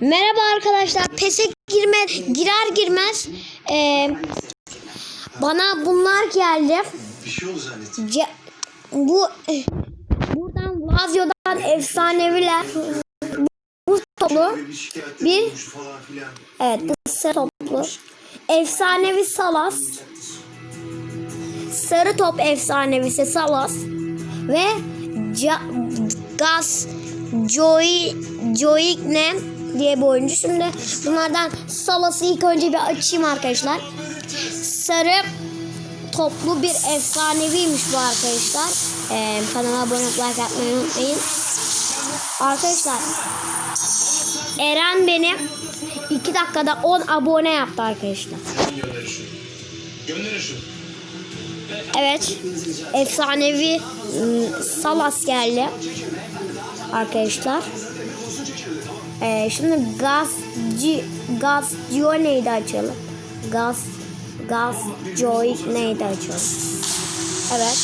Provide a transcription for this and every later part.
Merhaba arkadaşlar. PES'e girme, girer girmez e, bana bunlar geldi. Bir şey oldu zannettim. Ce, bu e, buradan Lazio'dan efsaneviler bu toplu Bir evet bu sarı toplu efsanevi Salas sarı top efsanevisi Salas ve Ca, Gas Joy Joigne diye bir oyuncu. Şimdi bunlardan Salas'ı ilk önce bir açayım arkadaşlar. Sarı toplu bir efsaneviymiş bu arkadaşlar. Ee, kanala abone olup like atmayı unutmayın. Arkadaşlar Eren beni 2 dakikada 10 abone yaptı arkadaşlar. Evet. Efsanevi ım, Salas geldi. Arkadaşlar. Ee, şimdi Gaz G, Gaz Joy neydi açalım? Gaz Gaz Joy neydi açalım? Evet.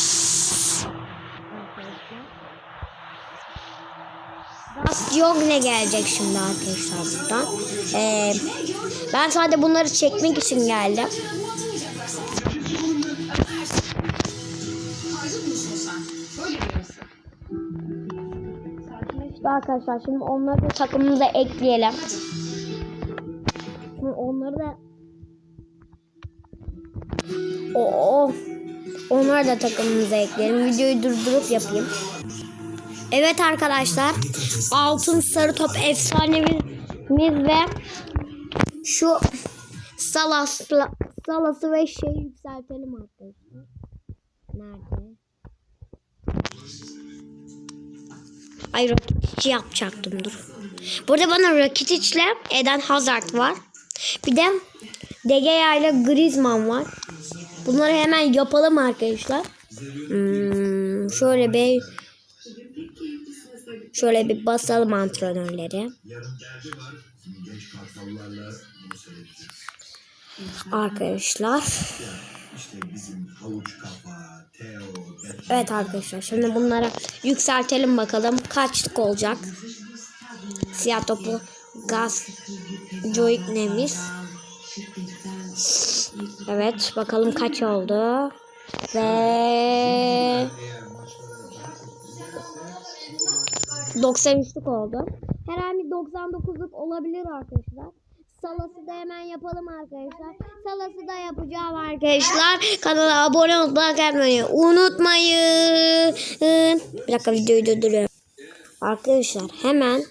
Gaz Joy ne gelecek şimdi arkadaşlar buradan? Ee, ben sadece bunları çekmek için geldim. İşte arkadaşlar şimdi onları da takımımıza ekleyelim. Şimdi onları da Oo. Onları da takımımıza ekleyelim. Videoyu durdurup yapayım. Evet arkadaşlar. Altın sarı top efsanemiz ve şu salasla, salası ve şeyi yükseltelim arkadaşlar. Nerede? Ay Rakitic yapacaktım dur. Burada bana Rakitic ile Eden Hazard var. Bir de De Gea ile Griezmann var. Bunları hemen yapalım arkadaşlar. Hmm, şöyle bir şöyle bir basalım antrenörleri. Arkadaşlar. Evet arkadaşlar şimdi bunları yükseltelim bakalım kaçlık olacak. Siyah topu gaz Joik Nemis. Evet bakalım kaç oldu. Ve 93'lük oldu. Her an bir 99'luk olabilir arkadaşlar. Salası da hemen yapalım arkadaşlar. Salası da yapacağım arkadaşlar. Kanala abone olmayı unutmayın. Unutmayın. Bir dakika videoyu durduruyorum. Arkadaşlar hemen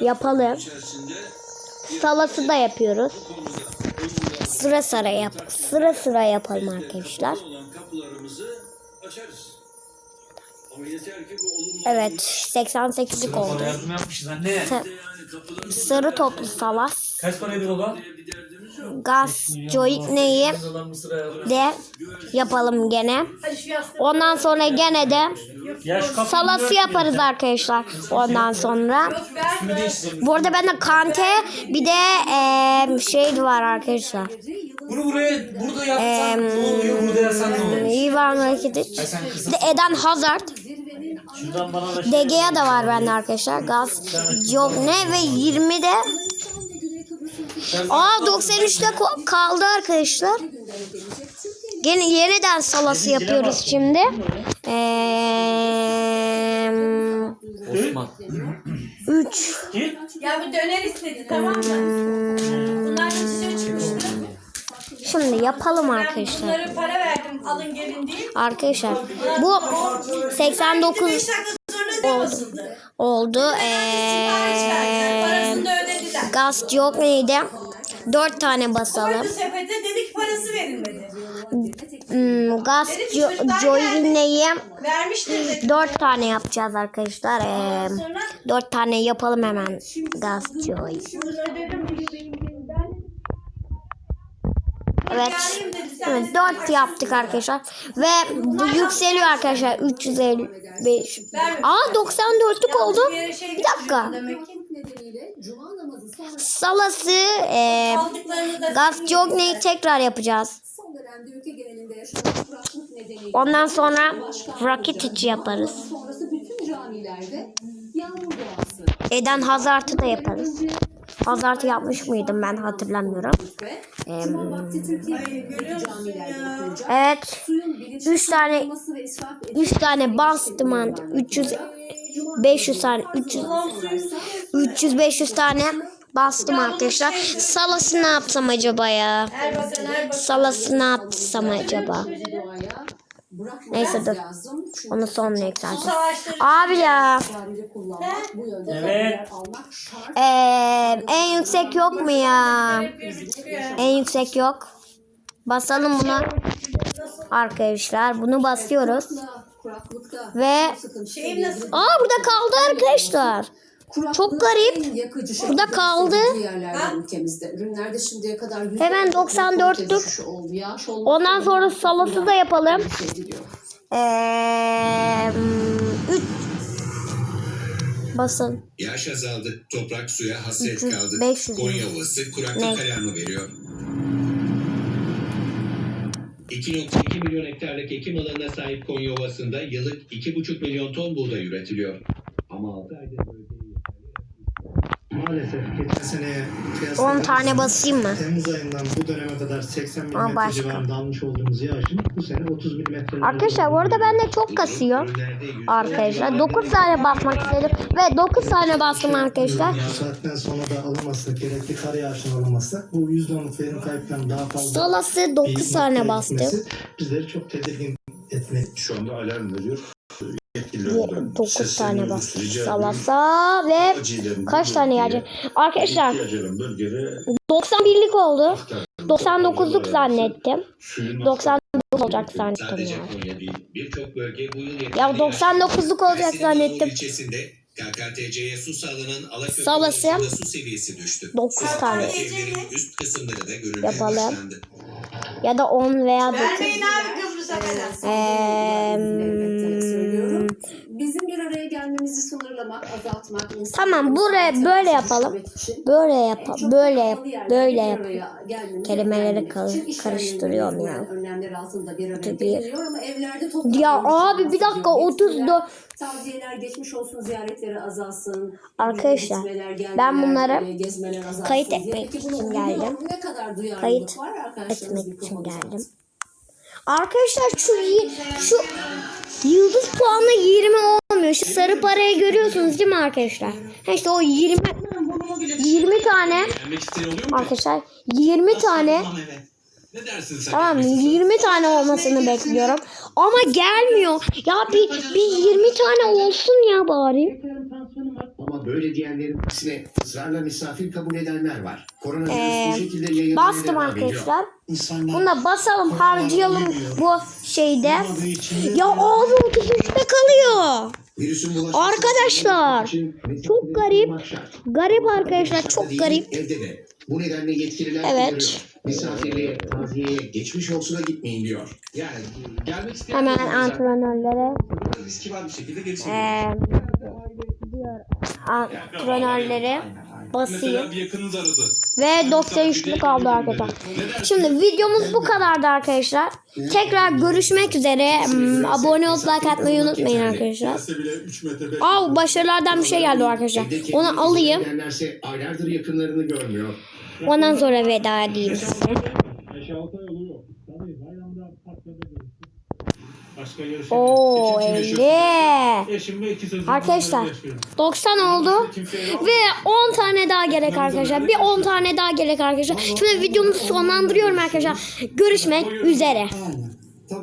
yapalım. Salası da yapıyoruz. Sıra sıra yap. Sıra sıra yapalım arkadaşlar. kapılarımızı açarız. Ama yeter ki bu olumlu Evet 88'lik oldu. Sa- Sarı toplu salas. Kaç paraydı baba? bir derdimiz yok. Gaz Joikne'yi de yapalım gene. Ondan sonra gene de salası yaparız arkadaşlar. Ondan sonra. Bu arada bende Kante bir de eee şey var arkadaşlar. Bunu buraya burada yapsan ne oluyor? Burada yapsan ne oluyor? Ivan Rakitic. Bir de Eden Hazard. Şuradan bana da şey. De da var bende arkadaşlar. Gaz Jogne ve 20 de Aa 93'te ko- kaldı arkadaşlar. Gene yeniden salası yapıyoruz şimdi. Eee Osman. 3 Git. Ya bir döner istedi tamam mı? Bunlar dışarı çıkmıştı. Şimdi yapalım arkadaşlar. bunlara para verdim alın gelin diye. Arkadaşlar bu 89 5 dakika sonra da basıldı. oldu. Da ödediler. gaz yok neydi? 4 tane basalım. Sepete dedi ki parası verilmedi. Hmm, gaz jo- dedi. 4 tane yapacağız arkadaşlar. Sonra 4 tane yapalım hemen gaz Joy. bunu ödedim diye benim ben Evet. Evet 4 yaptık arkadaşlar. Ve yükseliyor arkadaşlar. 355. Aa 94'lük oldu. bir dakika. Salası da Gaz Jogne'yi tekrar yapacağız. Ondan sonra yaparız. camilerde yağmur duası Eden Hazard'ı da yaparız. Hazard'ı yapmış mıydım ben hatırlamıyorum. Yapılacak. Evet. Suyun bilinçli Üç tane- kullanılması ve israf Üç edilmesi tane bastım şeklinde artık. vermek 300 üzere. Cuma 500 tane 300 sonraysa 300 500 tane bastım arkadaşlar. Salası ne yapsam acaba ya? Salası ne yapsam acaba? Neyse dur. lazım. Çünkü Onu yükselteceğim. savaşları Abi ya. Evet. tedbirler almak şart. Ee, en yüksek yok mu ya? En yüksek yok. Basalım buna. Arkadaşlar bunu basıyoruz. Ve-? Aa burada kaldı arkadaşlar. Kuraklık Çok garip. Burada kaldı. ülkemizde. Ürünlerde şimdiye kadar Hemen on 94'lük. düşüşü oldu. Yağış olması Ondan sonra salası da yapalım. hissediliyor. Ee, 3 basın. Yaş azaldı, toprak suya hasret 300, kaldı. 500 Konya Ovası kuraklık alarmı veriyor. 2.2 milyon hektarlık ekim alanına sahip Konya Ovası'nda yıllık 2,5 milyon ton buğday üretiliyor. Ama 6 aydır bölgeye Maalesef geçen seneye 10 kıyasla tane basayım mı? Temmuz ayından bu döneme kadar 80 Ama mm başka. civarında almış olduğumuz yağışın bu sene 30 mm. Arkadaşlar bu arada bende çok kasıyor. Arkadaşlar 9 tane basmak istedim. Ve 9 tane bastım arkadaşlar. Saatten sonra da alınması, gerekli kar yağışının alınması bu %10'luk verim kayıplarının daha fazla Salası bir 9 tane bastım. Bizleri çok tedirgin etmeli. Şu anda alarm veriyor. Yetkililerden 9 tane rica Salasa ve kaç tane gelecek? Arkadaşlar İhtiyaç olan bölgelere 91'lik oldu. aktarıldı. 99'luk zannettim. Suyun 99 olacak zannettim ya. Ya yaş- 99'luk olacak zannettim. KKTC'ye su sağlanan Alaköprü Salası. Su seviyesi düştü. Dokuz Su tane. evlerin üst kısımları da görülmeye Yapalım. başlandı. Ya da 10 veya 9. Vermeyin abi insanların Tamam, buraya böyle yaşam yapalım. Böyle yap, böyle yap, böyle yap. Kelimeleri karıştırıyorum ya. Bir Ya abi bir dakika diyor. 34 Tavsiyeler geçmiş olsun ziyaretleri azalsın. Arkadaşlar, ben azalsın kayıt etmek için geldim. Ne kadar duyarlılık Kayıt etmek için geldim. Arkadaşlar şu şu yıldız puanı 20 olmuyor. Şu sarı parayı görüyorsunuz değil mi arkadaşlar? Ha işte o 20 20 tane arkadaşlar 20 tane Tamam evet. Ne dersin sen? tamam mı? 20 tane olmasını bekliyorum. Ama gelmiyor. Ya bir, bir 20 tane olsun ya bari. Ama böyle diyenlerin aksine ısrarla misafir kabul edenler var. Koronavirüs Ee, bu şekilde yayılmaya Bastım devam ediyor. arkadaşlar. İnsanlar Buna basalım harcayalım bu şeyde. olmadığı için de- Ya abi 33'te kalıyor. Virüsün Arkadaşlar, için çok garip. şart. Garip arkadaşlar çok değil, garip. Evde de. Bu nedenle yetkililer Evet. uyarıyor. Misafirliğe, taziyeye, geçmiş olsuna gitmeyin diyor. Yani gelmek isteyen Hemen antrenörlere riski var bir şekilde geri çekiliyor. Diyor antrenörlere basayım. Ve 93'lük kaldı arkadaşlar. Şimdi videomuz bu kadardı arkadaşlar. Tekrar görüşmek üzere. Hmm, abone olup like atmayı unutmayın arkadaşlar. Gelse bile 3 metre 5 Aa başarılardan bir şey geldi arkadaşlar. Onu alayım. görmüyor. Ondan sonra veda edeyim size. Başka yarış Oo 50. Eşim ve iki sözüm. Arkadaşlar 90 oldu. Ve 10 tane daha gerek arkadaşlar. Bir 10 tane daha gerek arkadaşlar. Şimdi videomuzu sonlandırıyorum arkadaşlar. Görüşmek üzere.